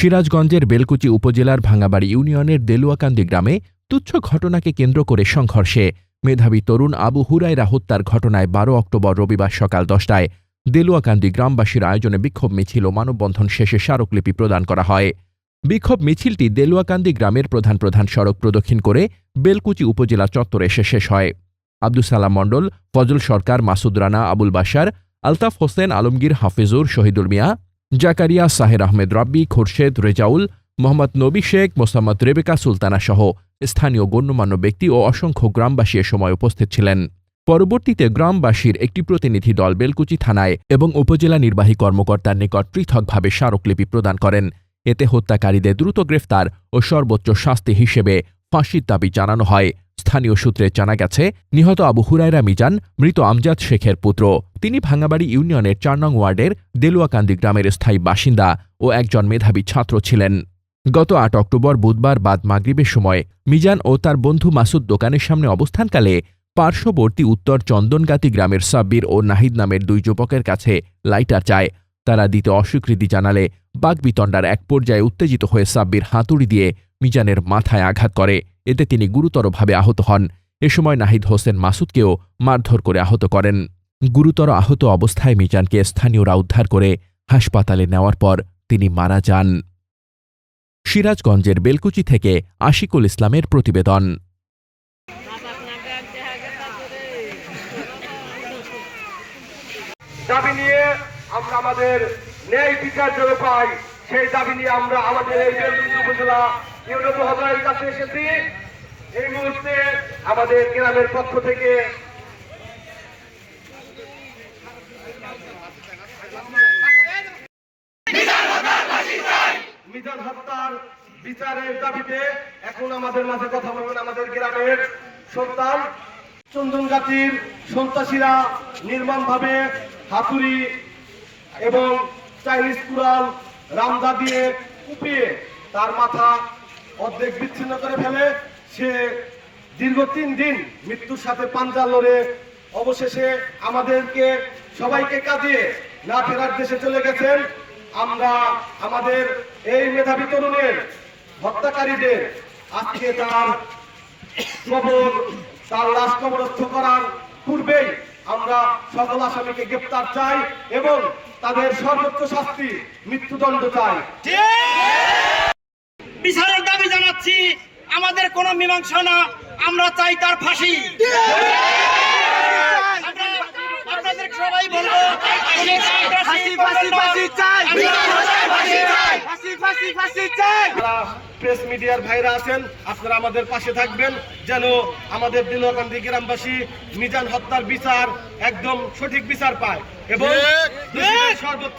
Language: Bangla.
সিরাজগঞ্জের বেলকুচি উপজেলার ভাঙ্গাবাড়ি ইউনিয়নের দেলুয়াকান্দি গ্রামে তুচ্ছ ঘটনাকে কেন্দ্র করে সংঘর্ষে। মেধাবী তরুণ আবু হুরাইরা হত্যার ঘটনায় বারো অক্টোবর রবিবার সকাল দশটায় দেলুয়াকান্দি গ্রামবাসীর আয়োজনে বিক্ষোভ মিছিল ও মানববন্ধন শেষে স্মারকলিপি প্রদান করা হয়। বিক্ষোভ মিছিলটি দেলুয়াকান্দি গ্রামের প্রধান প্রধান সড়ক প্রদক্ষিণ করে বেলকুচি উপজেলা চত্বরে এসে শেষ হয়। আব্দুল সালাম মণ্ডল, ফজল সরকার, মাসুদ রানা, আবুল বাশার, আলতাফ হোসেন, আলমগীর হাফিজুর, শহীদুল মিয়া জাকারিয়া, সাহের আহমেদ রাব্বি, খোরশেদ রেজাউল, মোহাম্মদ নবী শেখ, মোসাম্মদ রেবেকা সুলতানা সহ স্থানীয় গণ্যমান্য ব্যক্তি ও অসংখ্য গ্রামবাসী এ সময় উপস্থিত ছিলেন। পরবর্তীতে গ্রামবাসীর একটি প্রতিনিধি দল বেলকুচি থানায় এবং উপজেলা নির্বাহী কর্মকর্তার নিকট পৃথকভাবে স্মারকলিপি প্রদান করেন। এতে হত্যাকারীদের দ্রুত গ্রেফতার ও সর্বোচ্চ শাস্তি হিসেবে ফাঁসির দাবি জানানো হয়। স্থানীয় সূত্রে জানা গেছে, নিহত আবু হুরায়রা মিজান, মৃত আমজাদ শেখের পুত্র। তিনি ভাঙ্গাবাড়ি ইউনিয়নের চার নং ওয়ার্ডের দেলুয়াকান্দি গ্রামের স্থায়ী বাসিন্দা ও একজন মেধাবী ছাত্র ছিলেন। গত আট অক্টোবর বুধবার বাদ মাগরিবের সময় মিজান ও তার বন্ধু মাসুদ দোকানের সামনে অবস্থানকালে পার্শ্ববর্তী উত্তর চন্দনগাতি গ্রামের সাব্বির ও নাহিদ নামের দুই যুবকের কাছে লাইটার চায়। তারা দিতে অস্বীকৃতি জানালে বাগবিতণ্ডার এক পর্যায়ে উত্তেজিত হয়ে সাব্বির হাতুড়ি দিয়ে মিজানের মাথায় আঘাত করে। এতে তিনি গুরুতরভাবে আহত হন। এ সময় নাহিদ হোসেন মাসুদকেও মারধর করে আহত করেন। গুরুতর আহত অবস্থায় মিজানকে স্থানীয়রা উদ্ধার করে হাসপাতালে নেওয়ার পর তিনি মারা যান। সিরাজগঞ্জের বেলকুচি থেকে আশিকুল ইসলামের প্রতিবেদন। দাবি নিয়ে আমরা আমাদের ন্যায় বিচার যেন পাই, সেই দাবি নিয়ে আমরা আমাদের এই বেলকুচি উপজেলা ইউনিয়ন মহোদয়ের কাছে এসেছি। এই মুহূর্তে আমাদের গ্রামের পক্ষ থেকে দাবিতে এখন আমাদের মাঝে কথা আমাদের গ্রামের সন্তান। চন্দনগাতির সন্ত্রাসীরা নির্মমভাবে হাতুড়ি এবং দিয়ে কুপিয়ে তার মাথা অর্ধেক বিচ্ছিন্ন করে ফেলে। সে দীর্ঘ তিন দিন মৃত্যুর সাথে পাঞ্জা লড়ে অবশেষে আমাদেরকে সবাইকে কাঁদিয়ে না ফেরার দেশে চলে গেছেন। আমরা আমাদের এই মেধাবী তরুণের, হত্যাকারীদের আজকে তার কবর, তার লাশ কবরস্থ করার পূর্বেই আমরা সকল আসামিকে গ্রেপ্তার চাই এবং তাদের সর্বোচ্চ শাস্তি মৃত্যুদণ্ড চাই। বিচারের দাবি জানাচ্ছি আমাদের কোনো মীমাংসা না আমরা চাই তার ফাঁসি। আপনাদের সবাই বলব প্রেস মিডিয়ার ভাইরা আছেন আপনারা আমাদের পাশে থাকবেন যেন আমাদের দিলকান্দি গ্রামবাসী মিজান হত্যার বিচার একদম সঠিক বিচার পায় এবং সর্বোচ্চ